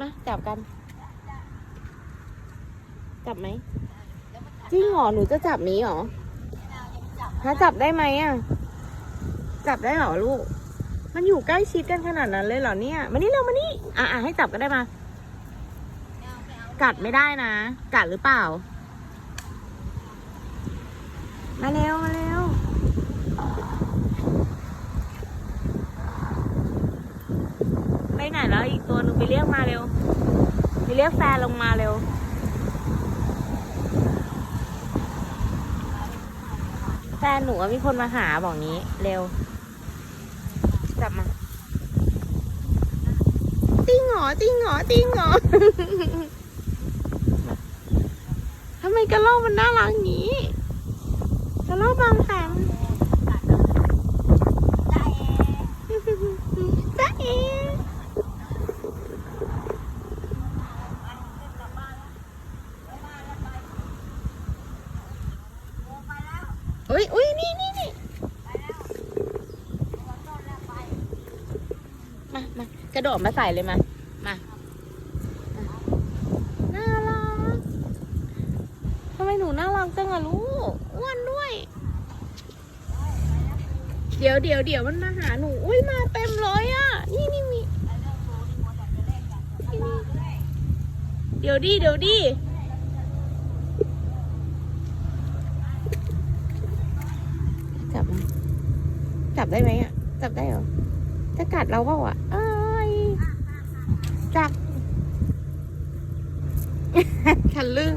มาจับกัน จับไหมจริงเหรอหนูจะจับนี้เหรอถ้าจับได้ไหมอะ จับได้เหรอลูก มันอยู่ใกล้ชิดกันขนาดนั้นเลยเหรอเนี่ย มานี่เร็วมานี่ อะอะให้จับก็ได้มา กัดไม่ได้นะ กัดหรือเปล่าเร็ว มาเร็ว ไปไหนแล้วอีกตัวหนึ่งไปเรียกมาเร็ว ไปเรียกแฟนลงมาเร็ว แฟนหนูว่ามีคนมาหาบอกนี้เร็ว จับมาจริงเหรอจริงเหรอจริงเหรอทำไมกระรอกมันน่ารักอย่างนี้กระรอกบางแสงจ้าเอ อุ้ย อุ้ยนี่นี่นี่มามากระโดดมาใส่เลยมา มาน่ารักทำไมหนูน่ารักจังอะลูกอ้วนด้วย เดี๋ยวเดี๋ยวเดี๋ยวมันมาหาหนู อุ้ยมาเต็มเลยอะนี่นี่มี เดี๋ยวดิเดี๋ยวดิ จับจับได้ไหมอะ จับได้เหรอ จะกัดเราเปล่าอะ เอ้ย จับทะลึ่ง